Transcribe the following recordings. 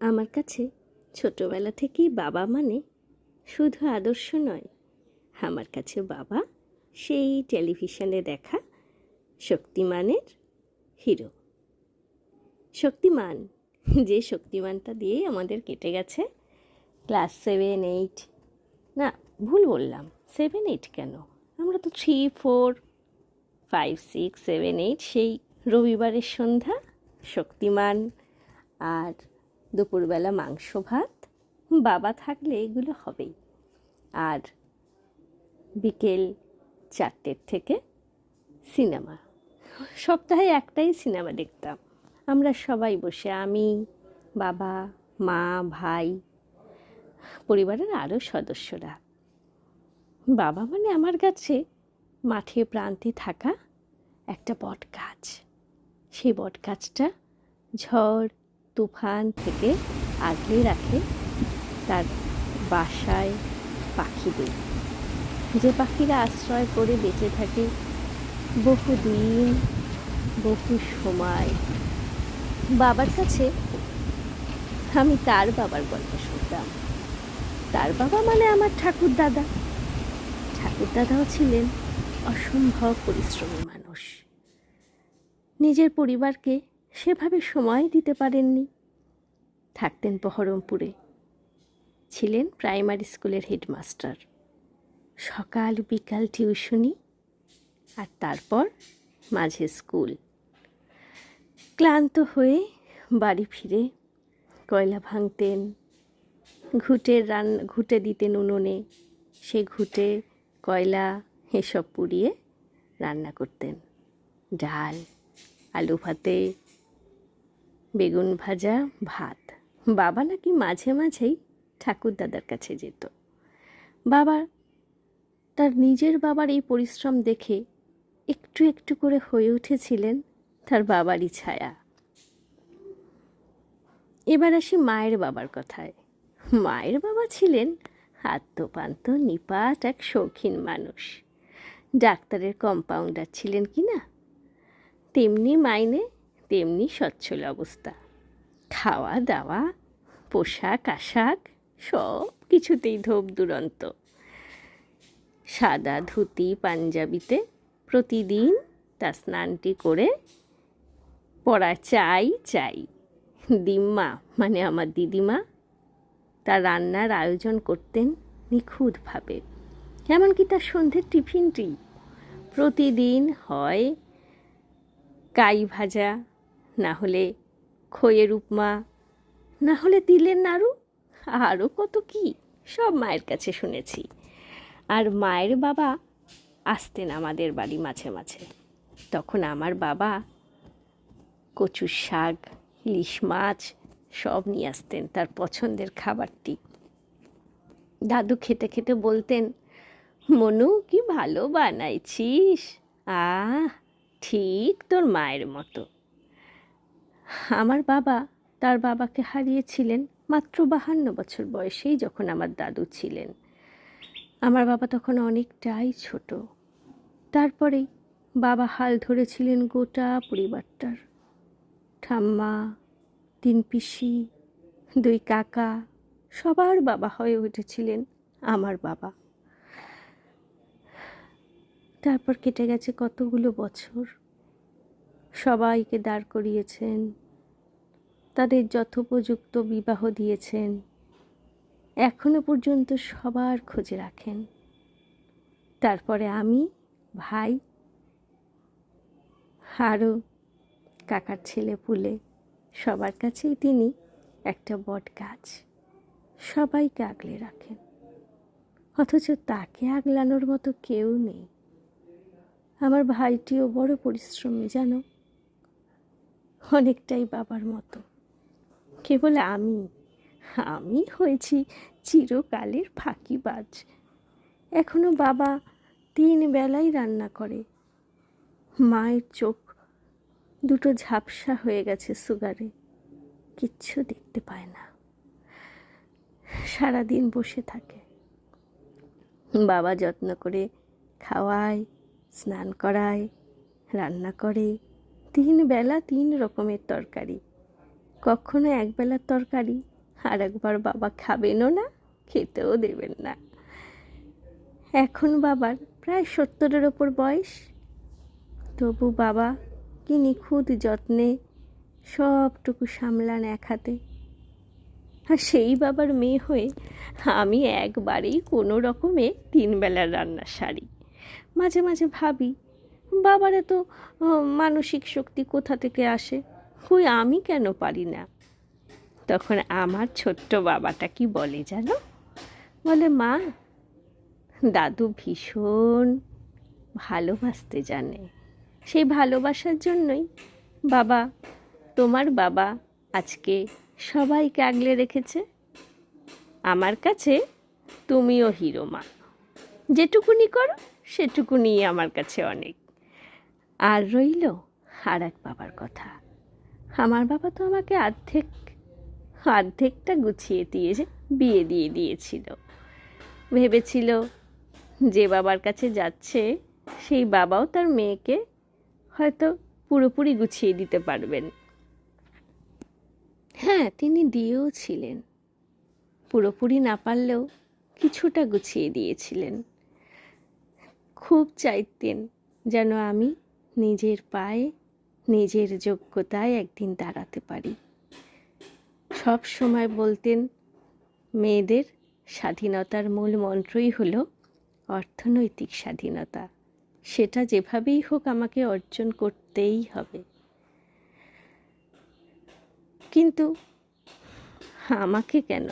আমার কাছে ছোটবেলা থেকেই বাবা মানে শুধু আদর্শ নয়। আমার কাছে বাবা সেই টেলিভিশনে দেখা শক্তিমানের হিরো। শক্তিমান, যে শক্তিমানটা দিয়ে আমাদের কেটে গেছে। ক্লাস সেভেন, এইট, না, ভুল বললাম, সেভেন, এইট কেন? আমরা তো three, four, five, six, seven, eight, সেই রবিবারের সন্ধ্যা শক্তিমান আর দুপুরবেলা মাংস, ভাত, বাবা থাকলে এগুলো হবেই। আর বিকেল চারটের থেকে সিনেমা। সপ্তাহে একটাই সিনেমা দেখতাম। আমরা সবাই বসে, আমি, বাবা, মা, ভাই, পরিবারের আরও সদস্যরা। বাবা মানে আমার কাছে মাঠে প্রান্তে থাকা একটা বট গাছ সেই বট গাছটা ঝড় তুফান থেকে আগলে রাখে তার বাসায় পাখিদের। যে পাখিরা আশ্রয় করে বেঁচে থাকে বহুদিন, বহু সময়। বাবার কাছে আমি তার বাবার গল্প শুনতাম। তার বাবা মানে আমার ঠাকুর দাদা ঠাকুর দাদাও ছিলেন অসম্ভব পরিশ্রমী মানুষ। নিজের পরিবারকে সেভাবে সময় দিতে পারেননি। থাকতেন বহরমপুরে। ছিলেন প্রাইমারি স্কুলের হেডমাস্টার। সকাল বিকাল টিউশনি আর তারপর মাঝে স্কুল। ক্লান্ত হয়ে বাড়ি ফিরে কয়লা ভাঙতেন, ঘুটের রান, ঘুটে দিতেন উনুনে। সে ঘুটে, কয়লা এসব পুড়িয়ে রান্না করতেন। ডাল, আলু ভাতে বেগুন ভাজা, ভাত। বাবা নাকি মাঝে মাঝেই ঠাকুর দাদার কাছে যেত। বাবা, তার নিজের বাবার এই পরিশ্রম দেখে একটু একটু করে হয়ে উঠেছিলেন তার বাবারই ছায়া। এবার আসি মায়ের বাবার কথায়। মায়ের বাবা ছিলেন আত্মপান্ত নিপাট এক শৌখিন মানুষ। ডাক্তারের কম্পাউন্ডার ছিলেন কি না? তেমনি মাইনে তেমনি সচ্ছল অবস্থা। খাওয়া, দাওয়া, পোশাক, আশাক, সব কিছুতেই ধোপ দুরন্ত। সাদা ধুতি পাঞ্জাবিতে প্রতিদিন তা স্নানটি করে পড়া চাই চাই। দিম্মা মানে আমার দিদিমা তার রান্নার আয়োজন করতেন নিখুঁতভাবে। এমনকি তার সন্ধ্যের টিফিনটি প্রতিদিন হয় কাই ভাজা না হলে খইয়ের উপমা না হলে তিলের নাড়ু আরও কত কি, সব মায়ের কাছে শুনেছি। আর মায়ের বাবা আসতেন আমাদের বাড়ি মাঝে মাঝে। তখন আমার বাবা কচুর শাক, ইলিশ মাছ, সব নিয়ে আসতেন তার পছন্দের খাবারটি। দাদু খেতে খেতে বলতেন, মনু, কি ভালো বানাইছিস? আহ, ঠিক তোর মায়ের মতো। আমার বাবা তার বাবাকে হারিয়েছিলেন মাত্র বাহান্ন বছর বয়সেই যখন আমার দাদু ছিলেন। আমার বাবা তখন অনেকটাই ছোট। তারপরেই বাবা হাল ধরেছিলেন গোটা পরিবারটার। ঠাম্মা, তিন পিসি, দুই কাকা, সবার বাবা হয়ে উঠেছিলেন আমার বাবা। তারপর কেটে গেছে কতগুলো বছর? সবাইকে দাঁড় করিয়েছেন, তাদের যথোপযুক্ত বিবাহ দিয়েছেন, এখনও পর্যন্ত সবার খোঁজে রাখেন। তারপরে আমি, ভাই, আরও কাকার ছেলে পুলে, সবার কাছেই তিনি একটা বট গাছ, সবাইকে আগলে রাখেন। অথচ তাকে আগলানোর মতো কেউ নেই। আমার ভাইটিও বড় পরিশ্রমী, জানো? অনেকটাই বাবার মতো। কেবল আমি আমি হয়েছি চিরকালের ফাঁকিবাজ। এখনও বাবা তিন বেলাই রান্না করে। মায়ের চোখ দুটো ঝাপসা হয়ে গেছে সুগারে। কিচ্ছু দেখতে পায় না। সারাদিন বসে থাকে। বাবা যত্ন করে খাওয়ায়, স্নান করায়, রান্না করে। তিন বেলা তিন রকমের তরকারি। কখনো একবেলার তরকারি, আর একবার বাবা খাবেনও না, খেতেও দেবেন না। এখন বাবার প্রায় সত্তরের ওপর বয়স। তবু বাবা কি নিখুঁত যত্নে সবটুকু সামলান এক হাতে। আর সেই বাবার মেয়ে হয়ে আমি একবারেই কোনো রকমে তিনবেলার রান্না সারি মাঝে মাঝে ভাবি বাবার এত মানসিক শক্তি কোথা থেকে আসে? কই আমি কেন পারি না? তখন আমার ছোট্ট বাবাটা কি বলে জানো? বলে, মা, দাদু ভীষণ ভালোবাসতে জানে। সেই ভালোবাসার জন্যই বাবা, তোমার বাবা আজকে সবাইকে আগলে রেখেছে। আমার কাছে তুমিও হিরো মা। যেটুকুনি করো সেটুকুনি আমার কাছে অনেক। আর রইল আর এক বাবার কথা। আমার বাবা তো আমাকে অর্ধেক অর্ধেকটা গুছিয়ে দিয়েছে বিয়ে দিয়ে দিয়েছিল। ভেবেছিল যে বাবার কাছে যাচ্ছে, সেই বাবাও তার মেয়েকে হয়তো পুরোপুরি গুছিয়ে দিতে পারবেন। হ্যাঁ তিনি দিয়েও ছিলেন পুরোপুরি না পারলেও কিছুটা গুছিয়ে দিয়েছিলেন। খুব চাইতেন যেন আমি নিজের পায়ে নিজের যোগ্যতায় একদিন দাঁড়াতে পারি। সব সময় বলতেন, মেয়েদের স্বাধীনতার মূল মন্ত্রই হলো অর্থনৈতিক স্বাধীনতা। সেটা যেভাবেই হোক আমাকে অর্জন করতেই হবে। কিন্তু আমাকে কেন?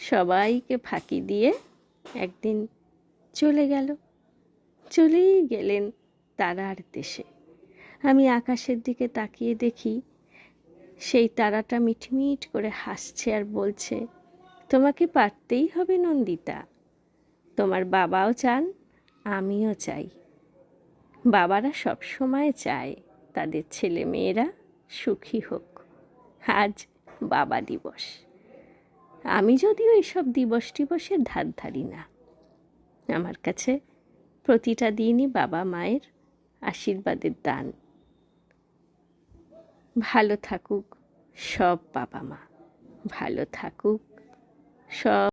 সবাইকে ফাঁকি দিয়ে একদিন চলে গেল। চলেই গেলেন তারার দেশে। আমি আকাশের দিকে তাকিয়ে দেখি, সেই তারাটা মিটমিট করে হাসছে আর বলছে, তোমাকে পারতেই হবে নন্দিতা। তোমার বাবাও চান, আমিও চাই। বাবারা সব সময় চায়, তাদের ছেলে মেয়েরা সুখী হোক। আজ বাবা দিবস। আমি যদিও এইসব দিবস টিবসের ধার ধারি না। আমার কাছে প্রতিটা দিনই বাবা মায়ের আশীর্বাদের দান। ভালো থাকুক সব বাবা মা। ভালো থাকুক সব